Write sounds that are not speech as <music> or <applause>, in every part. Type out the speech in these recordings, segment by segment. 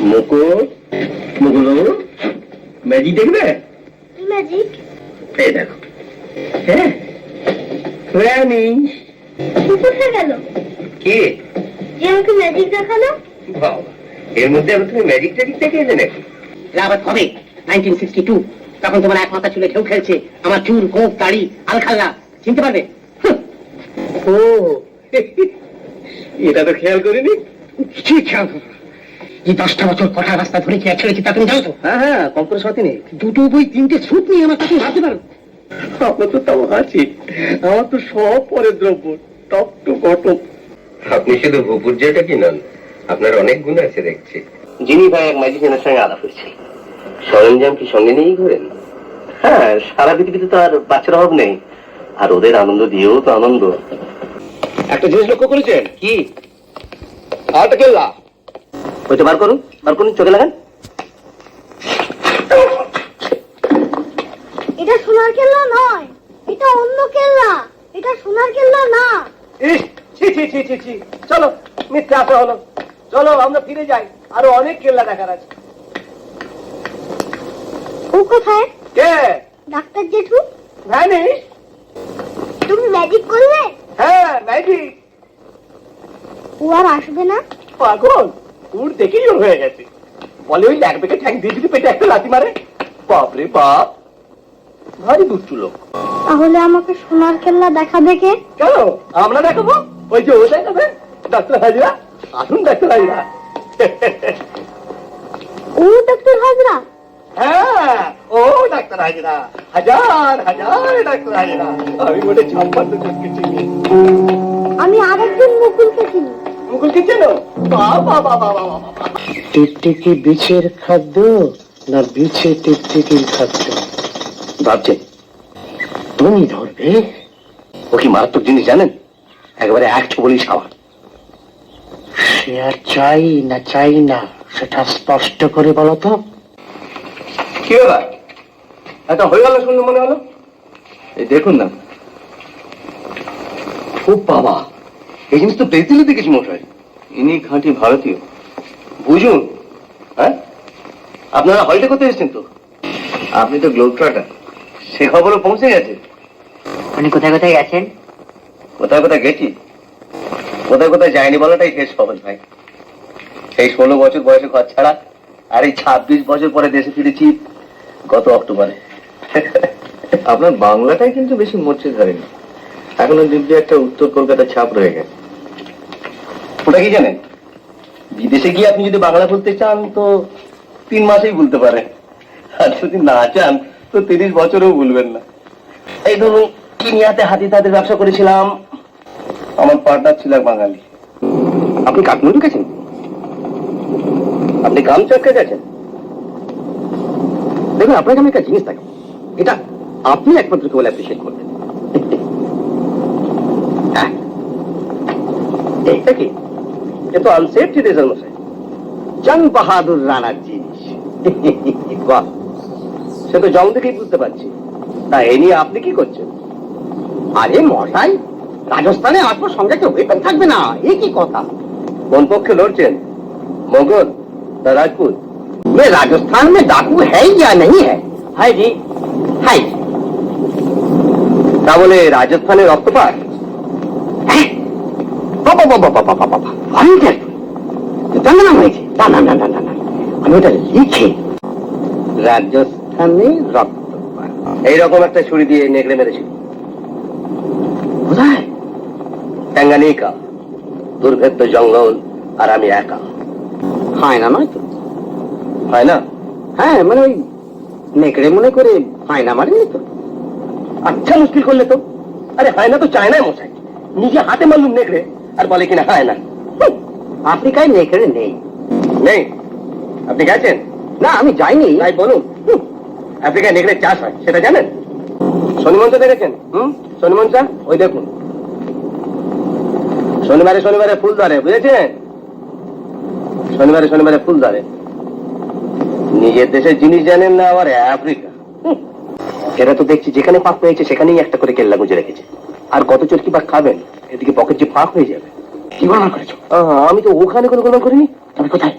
মুকুল মুকুল বাবু magic দেখবে? Magic এই দেখো। হ্যাঁ? ভ্যানিশ কোথায় গেল? কে? যে আমাকে ম্যাজিক দেখাল? বাবা এর মধ্যে আবার তুমি ম্যাজিক ট্যাজিক দেখে এলে নাকি? আবার কবে? নাইনটিন সিক্সটি টু তখন তোমার এক মাথা চুলে ঢেউ খেলছে। আমার চুল গোপ দাড়ি আলখাল্লা। চিনতে পারবে? ও <laughs> এটা তো খেয়াল করিনি। কি খেয়াল করো না। এই দশটা বছর কটা রাস্তা ধরে কি ছেড়েছি তা তুমি জানো তো? হ্যাঁ হ্যাঁ কম করে সত্যি নেই। দুটো বই তিনটে স্যুট নিয়ে আমার কাছে ভাবতে পারো। আপনার তো তাও আছে আমার তো সব পরের দ্রব্য টপ টু বটম আপনি শুধু ভূপুর্জয়টা কি নন? আপনার অনেক গুণ আছে দেখছি। যিনি ভাই এক ম্যাজিশিয়ানের সঙ্গে আলাপ হয়েছে সরঞ্জাম কি সঙ্গে নিয়েই ঘোরেন? হ্যাঁ সারা পৃথিবীতে তো আর বাচ্চার অভাব নেই। আর ওদের আনন্দ দিয়েও তো আনন্দ। একটা জিনিস লক্ষ্য করেছেন? কি? আটা কেল্লা ওইটা বার করুন বার করুন চোখে লাগান। এটা সোনার কেল্লা নয় এটা অন্য কেল্লা এটা সোনার কেল্লা না। ইস, ছি ছি ছি ছি ছি। চলো মিথ্যে আসা হলো। চলো আমরা ফিরে যাই। আরও অনেক কেল্লা দেখার আছে। ও কোথায়? কে? ডাক্তার জেঠু? ভ্যানিশ তুমি ম্যাজিক করলে? হ্যাঁ ম্যাজিক। ও আর আসবে না? পাগল? উড় দেখেই ওর হয়ে গেছে। বলে ওই ল্যাগ বেগে ঠ্যাং দিয়ে যদি পেটে একটা লাথি মারে? বাপরে বাপ ভারী দুষ্টু লোক। তাহলে আমাকে সোনার কেল্লা দেখাবে কে কেন? আমরা দেখাবো? ওই যে ও দেখাবে ডাক্তার হাজিরা আসুন ডাক্তার হাজিরা। ও ডাক্তার হাজরা? হ্যাঁ ও ডাক্তার হাজিরা। হাজার হাজার ডাক্তার হাজিরা। আমি চিনি। আমি আরেকজন মুকুলকে চিনি। মুকুলকে চেনো বাবা বাবা বাবা বাবা টিকটিকি বিছের খাদ্য না বিছে টিকটিকির খাদ্য? ভাবছেন তুমি ধরবে? ও কি মারাত্মক জিনিস জানেন? একেবারে এক ছবলি সাওয়া সে আর চাই না চাই না সেটা স্পষ্ট করে বলো তো। কি ব্যাপার? এটা হয়ে গেল শুনলে মনে হলো? এই দেখুন না। খুব বাবা। এই জিনিস তো পেন্সিলে দেখেছি মশাই। ইনি খাঁটি ভারতীয়। বুঝুন হ্যাঁ? আপনারা হলিডে করতে এসেছেন তো? আপনি তো গ্লোব ট্রাটার সে খবরও পৌঁছে গেছে। উনি কোথায় কোথায় গেছেন? কোথায় কোথায় গেছি? কোথায় কোথায় যায়নি বলাটাই শেষ সহজ ভাই। সেই ষোলো বছর বয়সে ঘর ছাড়া আর এই ছাব্বিশ বছর পরে দেশে ফিরেছি গত অক্টোবরে। আপনার বাংলাটাই কিন্তু বেশি মরছে ধরেনি। এখনও দিব্যি একটা উত্তর কলকাতার ছাপ রয়ে গেছে। ওটা কি জানেন বিদেশে গিয়ে আপনি যদি বাংলা বলতে চান, তো তিন মাসেই বলতে পারেন। আর যদি না চান, তো তিরিশ বছরেও ভুলবেন না। এই ধরুন, কিনিয়াতে হাতি তাদের ব্যবসা করেছিলাম। আমার পার্টনার ছিল এক বাঙালি। আপনি কাঠমান্ডু গেছেন আপনি কামচক্কে গেছেন? দেখুন আপনাকে আমি একটা জিনিস দেখাবো এটা আপনি একমাত্র কেবল অ্যাপ্রিসিয়েট করবেন। হ্যাঁ। এইটা কি? এ তো আনসেফটি রেজাল মশাই চাং বাহাদুর রানার জিনিস বাহ সে তো জং দেখেই বুঝতে পারছি তা এ নিয়ে আপনি কি করছেন আরে মশাই রাজস্থানে আসবো সঙ্গে একটা ওয়েপন থাকবে না এ কি কথা কোন পক্ষে লড়ছেন মোগল না রাজপুত ये राजस्थान में डाकू है या नहीं है है जी है তা বলে রাজস্থানের রক্তপাত হ্যাঁ? রাজস্থানে এইরকম একটা ছুরি দিয়ে কোথায় ট্যাঙ্গানিকা দুর্ভেদ্য জঙ্গল আর আমি একা হয় না নয় তো হয় না হ্যাঁ মানে ওই নেকড়ে মনে করে হয় না মারেনি তো আচ্ছা মুশকিল করলে তো আরে হয় না তো চায় না মশাই নিজে হাতে মারলুম নেকড়ে আর বলে কিনা হয় না। আফ্রিকায় নেকড়ে নেই? নেই? আপনি গেছেন? না আমি যাইনি। তাই বলুন। আফ্রিকায় নেকড়ে চাষ হয় সেটা জানেন? শনিমঞ্চ দেখেছেন? হুম শনিমঞ্চা ওই দেখুন। শনিবারে শনিবারে ফুল ধরে বুঝেছেন? শনিবারে শনিবারে ফুল ধরে। নিজের দেশের জিনিস জানেন না আবার আফ্রিকা। এরা তো দেখছি যেখানে পাক পেয়েছে সেখানেই একটা করে কেল্লা গুঁজে রেখেছে। আর কত চটকি পাক খাবেন এদিকে পকেট যে ফাঁক হয়ে যাবে। কি বর্ণনা করেছ আমি তো ওখানে কোনো গোলমাল করিনি। তবে কোথায়?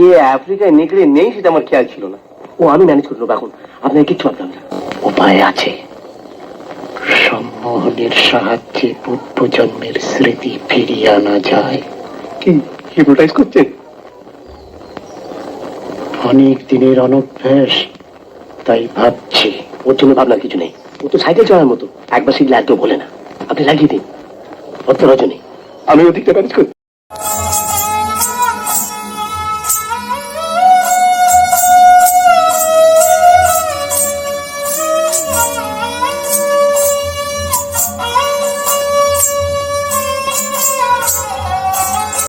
ইয়ে আফ্রিকায় নেকড়ে নেই সেটা আমার খেয়াল ছিল না। ও আমি ম্যানেজ করে নেব এখন। আপনাকে কিচ্ছু হবে না। উপায় আছে। সম্মোহনের সাহায্যে পূর্ব জন্মের স্মৃতি ফিরিয়ে আনা যায়। কি হিপনোটাইজ করছেন? অনেক দিনের অনভ্যাস তাই ভাবছি। ওর জন্য ভাবনার কিছু নেই। ও তো সাইকেল চড়ার মতো। একবার সিট একদম বলে না। আপনি লাগিয়ে দিন। অত রজনী। আমি ওদিকটা ম্যানেজ করছি